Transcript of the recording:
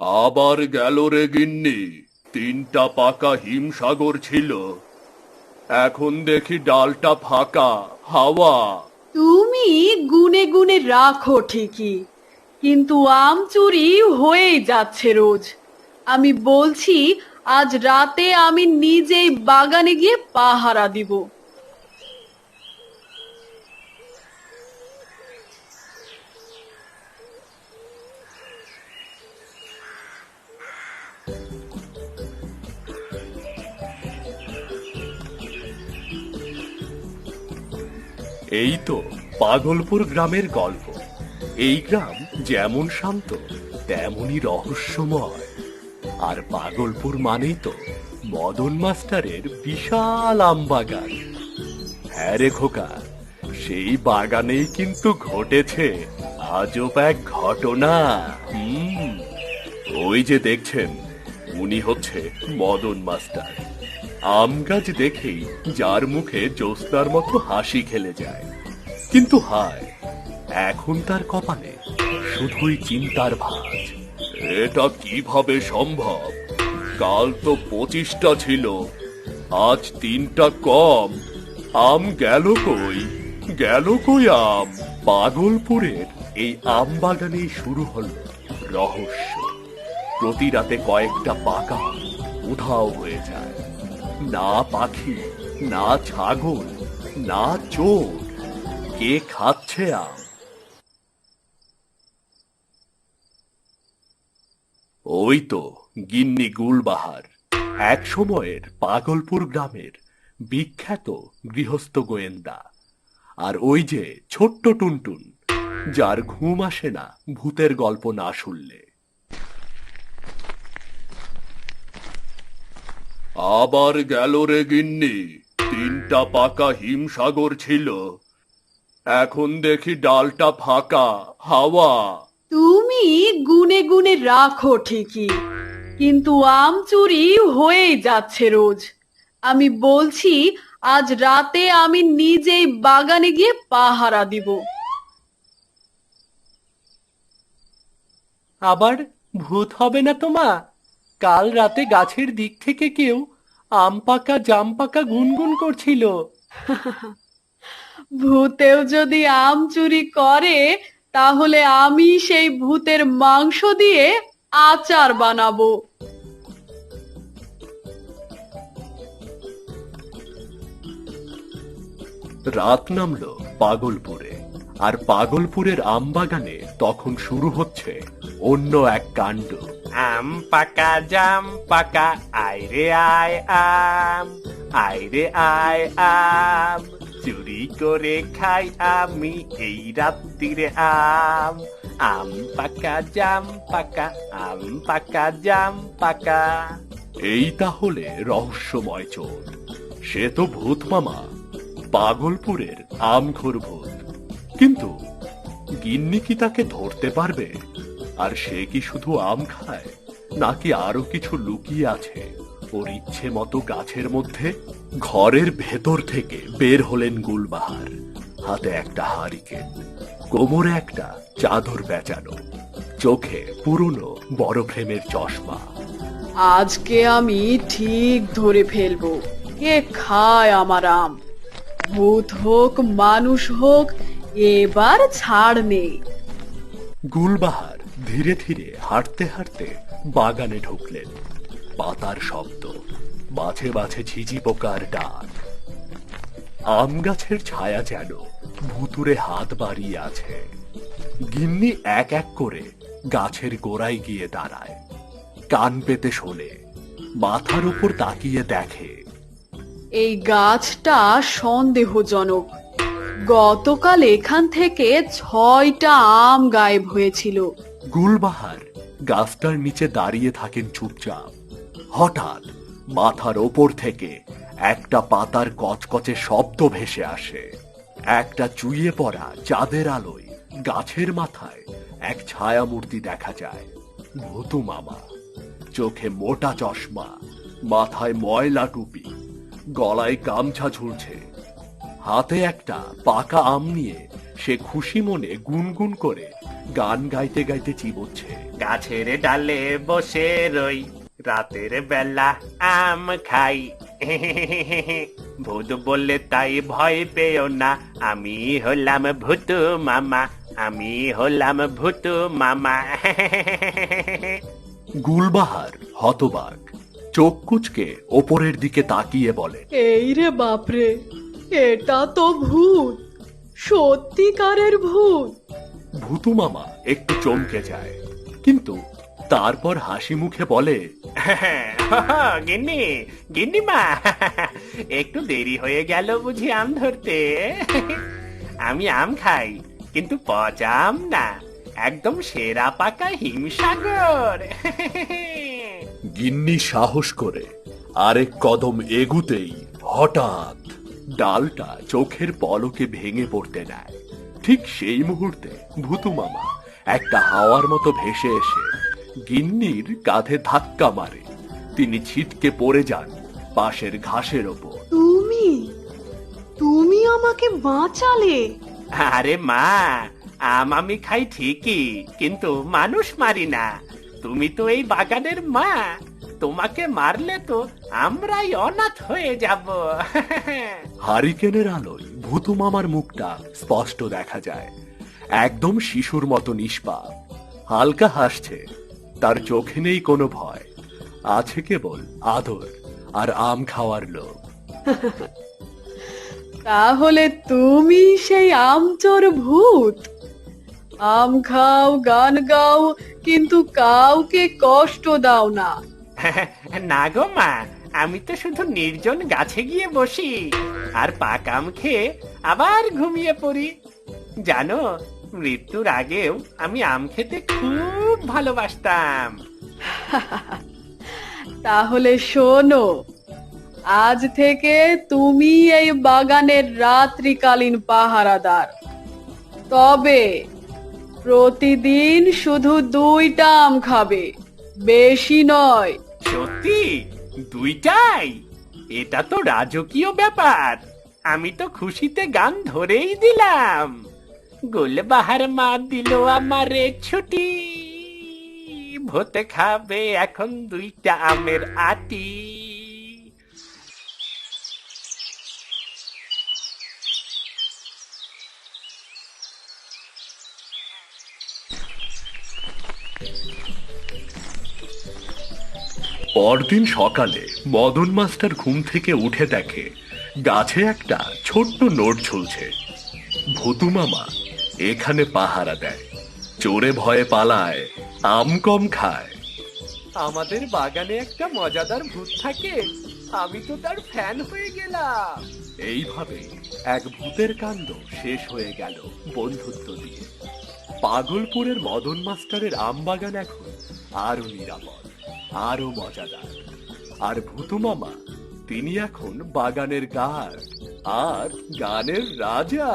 আবার গেল রে গিন্নি। তিনটা পাকা হিমসাগর ছিল। এখন দেখি ডালটা ফাঁকা, হাওয়া। তুমি গুনে গুনে রাখো ঠিকই, কিন্তু আম চুরি হয়েই যাচ্ছে রোজ। আমি বলছি, আজ রাতে আমি নিজেই বাগানে গিয়ে পাহারা দিব। এই তো পাগলপুর গ্রামের গল্প। এই গ্রাম যেমন শান্ত, তেমনই রহস্যময়। আর পাগলপুর মানেই তো মদন মাস্টারের বিশাল আম বাগান হ্যাঁ রে খোকা, সেই বাগানেই কিন্তু ঘটেছে আজব এক ঘটনা। হুম, ওই যে দেখছেন, উনি হচ্ছে মদন মাস্টার। আম গাছ দেখেই যার মুখে জ্যোৎস্নার মতো হাসি খেলে যায়। কিন্তু হায়, এখন তার কপালে শুধুই চিন্তার ভাঁজ। এটা কীভাবে সম্ভব? কাল তো পঁচিশটা ছিল, আজ তিনটা কম। আম গেল কই? গেল কই আম? পাগলপুরের এই আম বাগানেই শুরু হলো রহস্য। প্রতি রাতে কয়েকটা পাকা উধাও হয়ে যায়। না পাখি, না ছাগল, না চোর। কে খাচ্ছে আম? ওই তো গিন্নি গুলবাহার। এক সময়ের পাগলপুর গ্রামের বিখ্যাত গৃহস্থ গোয়েন্দা। আর ওই যে ছোট্ট টুনটুন, যার ঘুম আসে না ভূতের গল্প না শুনলে। আবার গেল রে গিন্নি তিনটা পাকা হিমসাগর ছিল। এখন দেখি ডালটা ফাঁকা হাওয়া। তুমি গুনে গুনে রাখো ঠিকই কিন্তু আম চুরি হয়েই যাচ্ছে রোজ। আমি বলছি আজ রাতে আমি নিজেই বাগানে গিয়ে পাহারা দিব। আবার ভূত হবে না তো মা কাল রাতে গাছের দিক থেকে কেউ আম পাকা জাম পাকা গুনগুন করছিল। ভূতেও যদি আম চুরি করে তাহলে আমি সেই ভূতের মাংস দিয়ে আচার বানাবো। রাত নামলো পাগলপুরে আর পাগলপুরের আমবাগানে তখন শুরু হচ্ছে অন্য এক কাণ্ড। আম পাকা জাম পাকা আইরে আয় আম আইরে আয় আম। চুরি করে খাই আমি এই রাত্রিরে আম। আম পাকা জাম পাকা, আম পাকা জাম পাকা। এই তাহলে রহস্যময় চোর সে তো ভূত মামা, পাগলপুরের আমঘোর ভূত। কিন্তু গিন্নি কি তাকে ধরতে পারবে? আর সে কি শুধু আম খায় নাকি আরও কিছু লুকিয়ে আছে? ওর ইচ্ছে মতো গাছের মধ্যে ঘরের ভেতর থেকে বের হলেন গুলবাহার। হাতে একটা হারিকেন কোমরে একটা চাদর বেচানো চোখে পুরনো বড় ফ্রেমের চশমা। আজকে আমি ঠিক ধরে ফেলব কে খায় আমার আম? ভূত হোক মানুষ হোক এবার ছাড় নেই গুলবাহার ধীরে ধীরে হাঁটতে হাঁটতে বাগানে ঢুকলেন। পাতার শব্দ বাছে বাছে ঝিঝি পোকার ডাক। আম গাছের ছায়া যেন ভুতুরে হাত বাড়িয়ে আছে। গিন্নি এক এক করে গাছের গোড়ায় গিয়ে দাঁড়ায়। কান পেতে শোনে, মাথার উপর তাকিয়ে দেখে। এই গাছটা সন্দেহজনক। গতকাল এখান থেকে ছয়টা আম গায়েব হয়েছিল। গুলবাহার গাছটার নিচে দাঁড়িয়ে থাকেন চুপচাপ। হঠাৎ মাথার ওপর থেকে একটা পাতার কচকচে শব্দ ভেসে আসে। একটা চুইয়ে পড়া চাঁদের আলোয় গাছের মাথায় এক ছায়া মূর্তি দেখা যায়। ভূতু মামা, চোখে মোটা চশমা, মাথায় ময়লা টুপি, গলায় গামছা ঝুলছে। হাতে একটা পাকা আম নিয়ে সে খুশি মনে গুনগুন করে গান গাইতে গাইতে চিবোচ্ছে গাছের ডালে বসে রই রাতের বেলা আম খাই। ভূত বললে তাই ভয় পেও না আমি হলাম ভূত মামা আমি হলাম ভূত মামা। গুলবাহার হতবাক চোখ কুচকে ওপরের দিকে তাকিয়ে বলে এই রে বাপরে এটা তো ভূত সত্যিকারের ভূত। ভূতু মামা একটু চমকে যায়। কিন্তু তারপর হাসি মুখে বলে গিন্নি গিন্নি মা একটু দেরি হয়ে গেল বুঝি আম ধরতে। আমি আম খাই, কিন্তু পচা আম না, একদম সেরা পাকা হিমসাগর। গিন্নি সাহস করে আরেক কদম এগুতেই হঠাৎ ডালটা চোখের পলকে ভেঙে পড়তে নেয় ঠিক সেই মুহূর্তে ভূতু মামা একটা হাওয়ার মতো ভেসে এসে গিন্নির কাঁধে ধাক্কা মারে। তিনি ছিটকে পড়ে যান পাশের ঘাসের ওপর। তুমি? তুমি আমাকে বাঁচালে? আরে মা আম আমি খাই ঠিকই কিন্তু মানুষ মারি না। তুমি তো এই বাগানের মা তোমাকে মারলে তো আমরাই অনাথ হয়ে যাব। হারিকেনের আলোয় ভূতু মামার মুখটা স্পষ্ট দেখা যায়। একদম শিশুর মতো নিষ্পাপ। হালকা হাসছে। তার চোখে নেই কোনো ভয়। আছে কেবল আদর আর আম খাওয়ার লোভ। তাহলে তুমি সেই আমচোর ভূত? আম খাও গান গাও কিন্তু কাউকে কষ্ট দাও না। না গো মা আমি তো শুধু নির্জন গাছে গিয়ে বসি আর পাকাম খেয়ে আবার ঘুমিয়ে পড়ি। জানো মৃত্যুর আগেও আমি আম খেতে খুব ভালোবাসতাম। তাহলে শোনো আজ থেকে তুমি এই বাগানের রাত্রিকালীন পাহারাদার। তবে প্রতিদিন শুধু দুইটা আম খাবে বেশি নয়। সত্যি? দুইটাই। এটা তো রাজকীয় ব্যাপার। আমি তো খুশিতে গান ধরেই দিলাম। গুলবাহার মা দিল আমারে ছুটি। ভোতে খাবে এখন দুইটা আমের আটি। পরদিন সকালে মদন মাস্টার ঘুম থেকে উঠে দেখে গাছে একটা ছোট্ট নোট ঝুলছে। ভূতু মামা এখানে পাহারা দেয় চোরে ভয়ে পালায় আম কম খায়। আমাদের বাগানে একটা মজাদার ভূত থাকে আমি তো তার ফ্যান হয়ে গেলাম। এইভাবে এক ভূতের কাণ্ড শেষ হয়ে গেল বন্ধুত্ব দিয়ে। পাগলপুরের মদন মাস্টারের আম বাগান এখন আরও নিরাপদ। আরও মজাদার। আর ভূতু মামা তিনি এখন বাগানের গার্ড আর গানের রাজা।